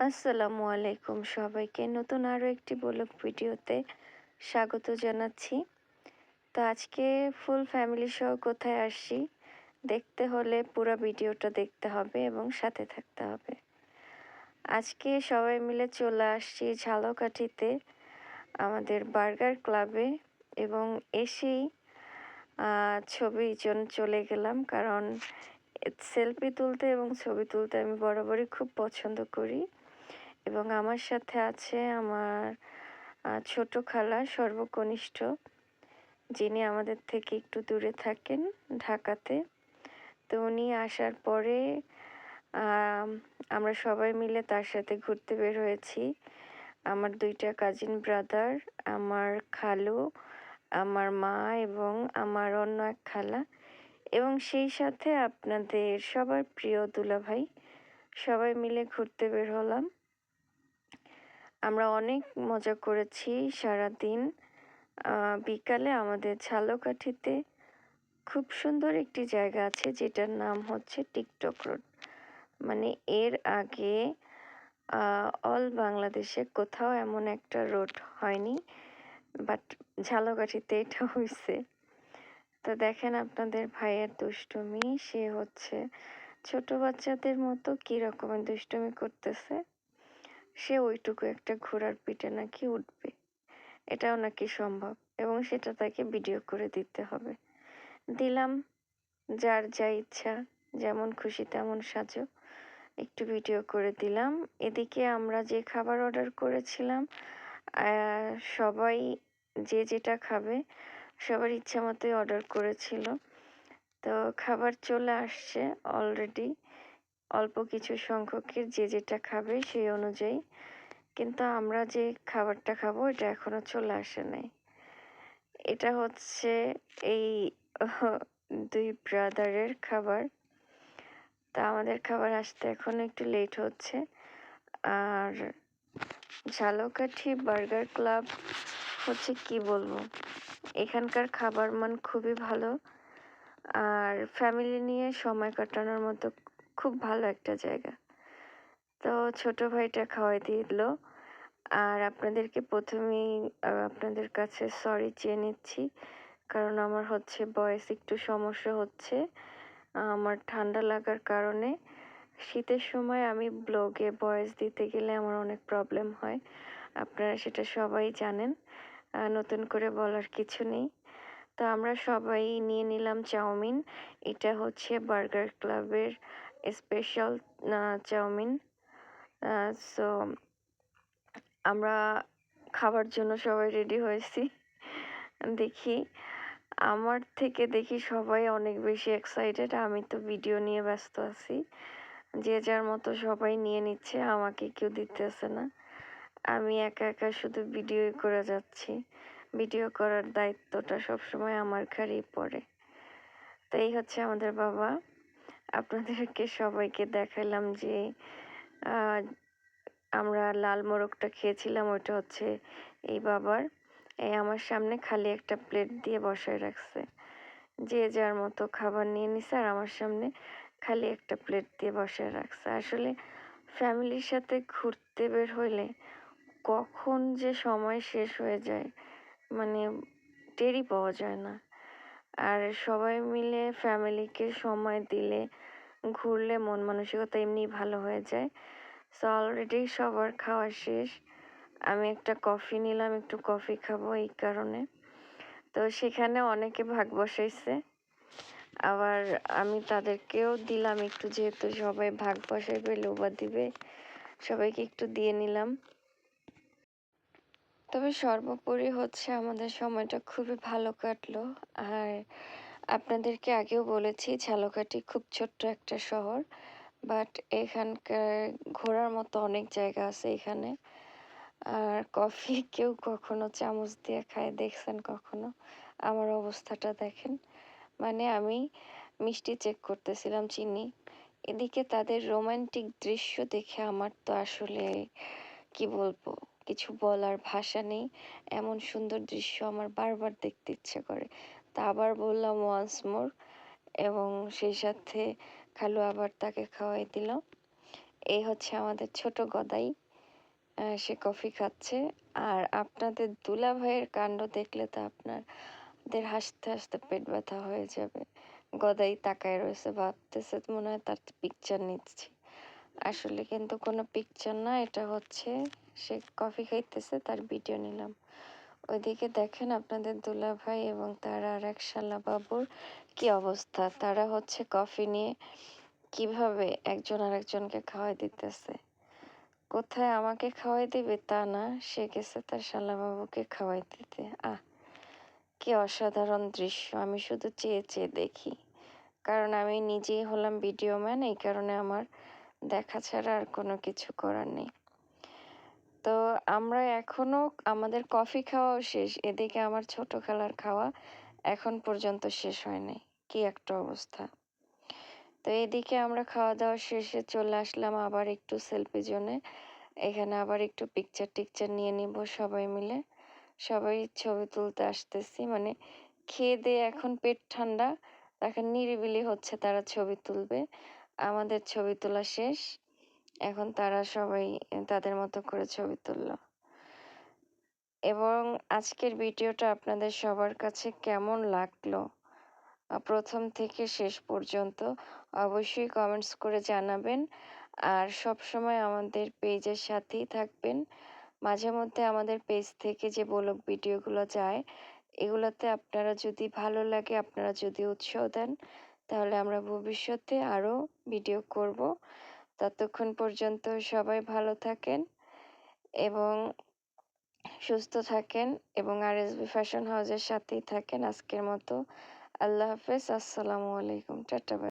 আসসালামু আলাইকুম সবাইকে। নতুন আরও একটি ব্লগ ভিডিওতে স্বাগত জানাচ্ছি। তো আজকে ফুল ফ্যামিলি সহ কোথায় আসছি দেখতে হলে পুরো ভিডিওটা দেখতে হবে এবং সাথে থাকতে হবে। আজকে সবাই মিলে চলে আসছি ঝালকাঠিতে আমাদের বার্গার ক্লাবে এবং এসেই আহ, ছবির জন্য চলে গেলাম কারণ সেলফি তুলতে এবং ছবি তুলতে আমি বরাবরই খুব পছন্দ করি। এবং আমার সাথে আছে আমার ছোট খালা সর্বকনিষ্ঠ, যিনি আমাদের থেকে একটু দূরে থাকেন ঢাকাতে। তো উনি আসার পরে আমরা সবাই মিলে তার সাথে ঘুরতে বের হয়েছি। আমার দুইটা কাজিন ব্রাদার আমার খালু, আমার মা এবং আমার অন্য এক খালা। এবং সেই সাথে আপনাদের সবার প্রিয় দুলাভাই, সবাই মিলে ঘুরতে বের হলাম। আমরা অনেক মজা করেছি সারাদিন। বিকালে আমাদের ঝালকাঠিতে খুব সুন্দর একটি জায়গা আছে যেটার নাম হচ্ছে টিকটক রোড। মানে এর আগে অল বাংলাদেশে কোথাও এমন একটা রোড হয়নি, বাট ঝালকাঠিতে এটা হয়েছে তো দেখেন আপনাদের ভাইয়ের দুষ্টুমি, সে হচ্ছে ছোট বাচ্চাদের মতো কী রকমের দুষ্টুমি করতেছে। সে ওইটুকু একটা ঘোড়ার পিঠে নাকি উঠবে? এটাও নাকি সম্ভব? এবং সেটা তাকে ভিডিও করে দিতে হবে। দিলাম, যার যা ইচ্ছা, যেমন খুশি তেমন সাজো। একটু ভিডিও করে দিলাম। এদিকে আমরা যে খাবার অর্ডার করেছিলাম সবাই যে যেটা খাবে, সবার ইচ্ছা মতোই অর্ডার করেছিল। তো খাবার চলে আসছে অলরেডি। অল্প কিছু সংখ্যকের যে যেটা খাবে সেই অনুযায়ী। কিন্তু আমরা যে খাবারটা খাব, এটা এখনও চলে আসে নাই। এটা হচ্ছে এই, দুই ব্রাদারের খাবার। তা আমাদের খাবার আসতে এখন একটু লেট হচ্ছে। আর ঝালকাঠি বার্গার ক্লাব হচ্ছে কি বলব? এখানকার খাবার মান খুবই ভালো। আর ফ্যামিলি নিয়ে সময় কাটানোর মতো খুব ভালো একটা জায়গা। তো ছোট ভাইটা খাওয়াই দিয়ে দিল। আর আপনাদেরকে প্রথমেই আপনাদের কাছে সরি চেয়ে নিচ্ছি। কারণ আমার হচ্ছে বয়স একটু সমস্যা হচ্ছে। আমার ঠান্ডা লাগার কারণে। শীতের সময় আমি ব্লগে ভয়েস দিতে গেলে আমার অনেক প্রবলেম হয়। আপনারা সেটা সবাই জানেন। নতুন করে বলার কিছু নেই। তো আমরা সবাই নিয়ে নিলাম চাউমিন। এটা হচ্ছে বার্গার ক্লাবের স্পেশাল চাউমিন। সো আমরা খাবার জন্য সবাই রেডি হয়েছি। দেখি, আমার থেকে দেখি সবাই অনেক বেশি এক্সাইটেড আমি তো ভিডিও নিয়ে ব্যস্ত আছি। যে যার মতো সবাই নিয়ে নিচ্ছে, আমাকে কেউ দিতেছে না। আমি একা একা শুধু ভিডিওই করে যাচ্ছি। ভিডিও করার দায়িত্বটা সবসময় আমার ঘাড়েই পড়ে। তো এই হচ্ছে আমাদের বাবা। আপনাদেরকে সবাইকে দেখালাম যে আমরা লাল মোরগটা খেয়েছিলাম, ওইটা হচ্ছে এই বাবার। এই আমার সামনে খালি একটা প্লেট দিয়ে বসায় রাখছে। যে যার মতো খাবার নিয়ে নিছে, আর আমার সামনে খালি একটা প্লেট দিয়ে বসায় রাখছে। আসলে ফ্যামিলির সাথে ঘুরতে বের হইলে কখন যে সময় শেষ হয়ে যায় মানে টেরই পাওয়া যায় না। আর সবাই মিলে ফ্যামিলিকে সময় দিলে ঘুরলে মন মানসিকতা এমনি ভালো হয়ে যায়। সো অলরেডি সবার খাওয়া শেষ। আমি একটা কফি নিলাম, একটু কফি খাব এই কারণে। তো সেখানে অনেকে ভাগ বসাইছে। আবার আমি তাদেরকেও দিলাম একটু, যেহেতু সবাই ভাগ বসাইবে, লোবা দিবে, সবাইকে একটু দিয়ে নিলাম। তবে সর্বোপরি হচ্ছে আমাদের সময়টা খুবই ভালো কাটলো। আর আপনাদেরকে আগেও বলেছি, ঝালকাঠি খুব ছোট্ট একটা শহর বাট এখানকার ঘোরার মতো অনেক জায়গা আছে এখানে। আর কফি কেউ কখনো চামচ দিয়ে খায়, দেখছেন কখনো? আমার অবস্থাটা দেখেন। মানে আমি মিষ্টি চেক করতেছিলাম চিনি। এদিকে তাদের রোমান্টিক দৃশ্য দেখে আমার তো আসলে কি বলব? কিছু বলার ভাষা নেই। এমন সুন্দর দৃশ্য আমার বারবার দেখতে ইচ্ছে করে। তা আবার বললাম ওয়ান্স মোর এবং সেই সাথে খালু আবার তাকে খাওয়াই দিল। এই হচ্ছে আমাদের ছোট গদাই। সে কফি খাচ্ছে। আর আপনাদের দুলা ভাইয়ের কাণ্ড দেখলে তো আপনাদের হাসতে হাসতে পেট ব্যথা হয়ে যাবে। গদাই তাকায় রয়েছে, ভাবতেছে মনে হয় তার পিকচার নিচ্ছি। আসলে কিন্তু কোনো পিকচার না, এটা হচ্ছে সে কফি খাইতেছে, তার ভিডিও নিলাম। ওইদিকে দেখেন আপনাদের দুলা ভাই এবং তার আর এক শালা বাবুর কি অবস্থা? তারা হচ্ছে কফি নিয়ে কীভাবে একজন আরেকজনকে খাওয়াই দিতেছে? কোথায় আমাকে খাওয়াই দিবে তা না, সে গেছে তার শালা বাবুকে খাওয়াই দিতে। আহ, কি অসাধারণ দৃশ্য, আমি শুধু চেয়ে চেয়ে দেখি। কারণ আমি নিজেই হলাম ভিডিও ম্যান এই কারণে আমার দেখা ছাড়া আর কোনো কিছু করার নেই। তো আমরা এখনও আমাদের কফি খাওয়াও শেষ, এদিকে আমার ছোট খেলার খাওয়া এখন পর্যন্ত শেষ হয় নাই, কি একটা অবস্থা। তো এদিকে আমরা খাওয়া দাওয়া শেষে চলে আসলাম আবার একটু সেলফি জোনে, এখানে আবার একটু পিকচার টিকচার নিয়ে নিব সবাই মিলে। সবাই ছবি তুলতে আসতেছি মানে খেয়ে দিয়ে এখন পেট ঠান্ডা, এখন নিরিবিলি হচ্ছে তারা ছবি তুলবে। আমাদের ছবি তোলা শেষ। এখন তারা সবাই তাদের মতো করে ছবি তুলল। এবং আজকের ভিডিওটা আপনাদের সবার কাছে কেমন লাগল? প্রথম থেকে শেষ পর্যন্ত অবশ্যই কমেন্টস করে জানাবেন। আর সব সময় আমাদের পেজের সাথেই থাকবেন। মাঝে মধ্যে আমাদের পেজ থেকে যে ব্লগ ভিডিওগুলো যায়, এগুলোতে আপনারা যদি ভালো লাগে, আপনারা যদি উৎসাহ দেন তাহলে আমরা ভবিষ্যতে আরও ভিডিও করব। ততক্ষণ পর্যন্ত সবাই ভালো থাকেন এবং সুস্থ থাকেন এবং আর এস বি ফ্যাশন হাউসের সাথেই থাকেন আজকের মতো। আল্লাহ হাফেজ, আসসালামু আলাইকুম, টাটা